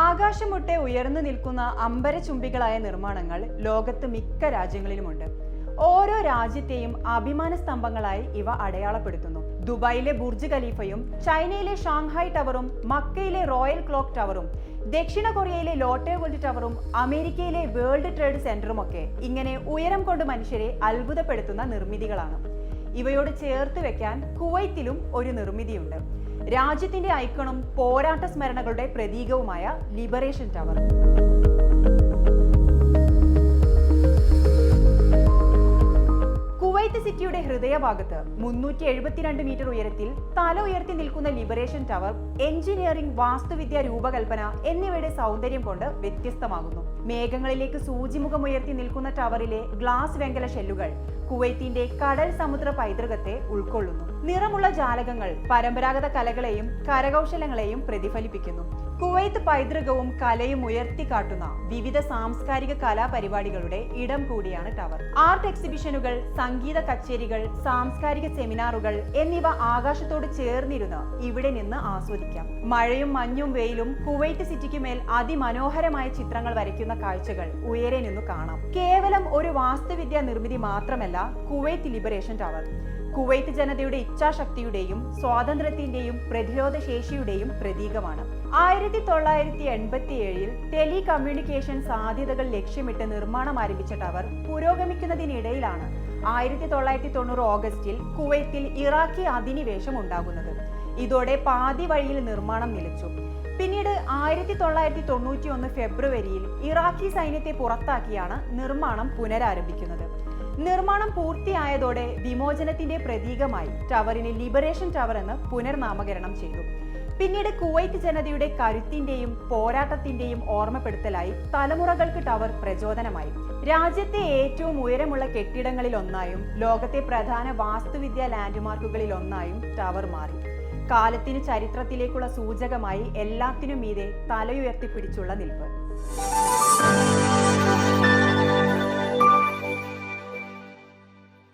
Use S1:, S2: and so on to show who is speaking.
S1: ആകാശമുട്ടെ ഉയർന്നു നിൽക്കുന്ന അമ്പരചുംബികളായ നിർമ്മാണങ്ങൾ ലോകത്ത് മിക്ക രാജ്യങ്ങളിലുമുണ്ട്. ഓരോ രാജ്യത്തെയും അഭിമാന സ്തംഭങ്ങളായി ഇവ അടയാളപ്പെടുത്തുന്നു. ദുബായിലെ ബുർജ് ഖലീഫയും ചൈനയിലെ ഷാങ്ഹായ് ടവറും മക്കയിലെ റോയൽ ക്ലോക്ക് ടവറും ദക്ഷിണ കൊറിയയിലെ ലോട്ടെ വേൾഡ് ടവറും അമേരിക്കയിലെ വേൾഡ് ട്രേഡ് സെന്ററും ഒക്കെ ഇങ്ങനെ ഉയരം കൊണ്ട് മനുഷ്യരെ അത്ഭുതപ്പെടുത്തുന്ന നിർമ്മിതികളാണ്. ഇവയോട് ചേർത്ത് വെക്കാൻ കുവൈത്തിലും ഒരു നിർമ്മിതിയുണ്ട്. രാജ്യത്തിന്റെ ഐക്കണും പോരാട്ട സ്മരണകളുടെ പ്രതീകവുമായ ലിബറേഷൻ ടവർ സിറ്റിയുടെ ഹൃദയഭാഗത്ത് മുന്നൂറ്റി എഴുപത്തിരണ്ട് മീറ്റർ ഉയരത്തിൽ തല ഉയർത്തി നിൽക്കുന്ന ലിബറേഷൻ ടവർ എഞ്ചിനീയറിംഗ് വാസ്തുവിദ്യ രൂപകൽപ്പന എന്നിവയുടെ സൗന്ദര്യം കൊണ്ട് വ്യത്യസ്തമാകുന്നു. മേഘങ്ങളിലേക്ക് സൂചിമുഖം ഉയർത്തി നിൽക്കുന്ന ടവറിലെ ഗ്ലാസ് വെങ്കല ഷെല്ലുകൾ കുവൈത്തിന്റെ കടൽ സമുദ്ര പൈതൃകത്തെ ഉൾക്കൊള്ളുന്നു. നിറമുള്ള ജാലകങ്ങൾ പരമ്പരാഗത കലകളെയും കരകൗശലങ്ങളെയും പ്രതിഫലിപ്പിക്കുന്നു. കുവൈത്ത് പൈതൃകവും കലയും ഉയർത്തിക്കാട്ടുന്ന വിവിധ സാംസ്കാരിക കലാപരിപാടികളുടെ ഇടം കൂടിയാണ് ടവർ. ആർട്ട് എക്സിബിഷനുകൾ സംഗീത കച്ചേരികൾ സാംസ്കാരിക സെമിനാറുകൾ എന്നിവ ആകാശത്തോട് ചേർന്നിരുന്ന് ഇവിടെ നിന്ന് ആസ്വദിക്കാം. മഴയും മഞ്ഞും വെയിലും കുവൈറ്റ് സിറ്റിക്ക് മേൽ അതിമനോഹരമായ ചിത്രങ്ങൾ വരയ്ക്കുന്ന കാഴ്ചകൾ ഉയരെ നിന്ന് കാണാം. കേവലം ഒരു വാസ്തുവിദ്യാ നിർമ്മിതി മാത്രമല്ല കുവൈറ്റ് ലിബറേഷൻ ടവർ. കുവൈത്ത് ജനതയുടെ ഇച്ഛാശക്തിയുടെയും സ്വാതന്ത്ര്യത്തിന്റെയും പ്രതിരോധ ശേഷിയുടെയും പ്രതീകമാണ്. ആയിരത്തി തൊള്ളായിരത്തി എൺപത്തി ഏഴിൽ ടെലി കമ്മ്യൂണിക്കേഷൻ സാധ്യതകൾ ലക്ഷ്യമിട്ട് നിർമ്മാണം ആരംഭിച്ച ടവർ പുരോഗമിക്കുന്നതിനിടയിലാണ് ആയിരത്തി തൊള്ളായിരത്തി തൊണ്ണൂറ് ഓഗസ്റ്റിൽ കുവൈത്തിൽ ഇറാഖി അധിനിവേശം ഉണ്ടാകുന്നത്. ഇതോടെ പാതി വഴിയിൽ നിർമ്മാണം നിലച്ചു. പിന്നീട് ആയിരത്തി തൊള്ളായിരത്തി തൊണ്ണൂറ്റി ഒന്ന് ഫെബ്രുവരിയിൽ ഇറാഖി സൈന്യത്തെ പുറത്താക്കിയാണ് നിർമ്മാണം പുനരാരംഭിക്കുന്നത്. നിർമ്മാണം പൂർത്തിയായതോടെ വിമോചനത്തിന്റെ പ്രതീകമായി ടവറിന് ലിബറേഷൻ ടവർ എന്ന് പുനർനാമകരണം ചെയ്തു. പിന്നീട് കുവൈറ്റ് ജനതയുടെ കരുത്തിന്റെയും പോരാട്ടത്തിന്റെയും ഓർമ്മപ്പെടുത്തലായി തലമുറകൾക്ക് ടവർ പ്രചോദനമായി. രാജ്യത്തെ ഏറ്റവും ഉയരമുള്ള കെട്ടിടങ്ങളിൽ ഒന്നായും ലോകത്തെ പ്രധാന വാസ്തുവിദ്യാ ലാൻഡ്മാർക്കുകളിൽ ഒന്നായും ടവർ മാറി. കാലത്തിന് ചരിത്രത്തിലേക്കുള്ള സൂചകമായി എല്ലാത്തിനും മീതെ തലയുയർത്തിപ്പിടിച്ചുള്ള നിൽപ്പ്.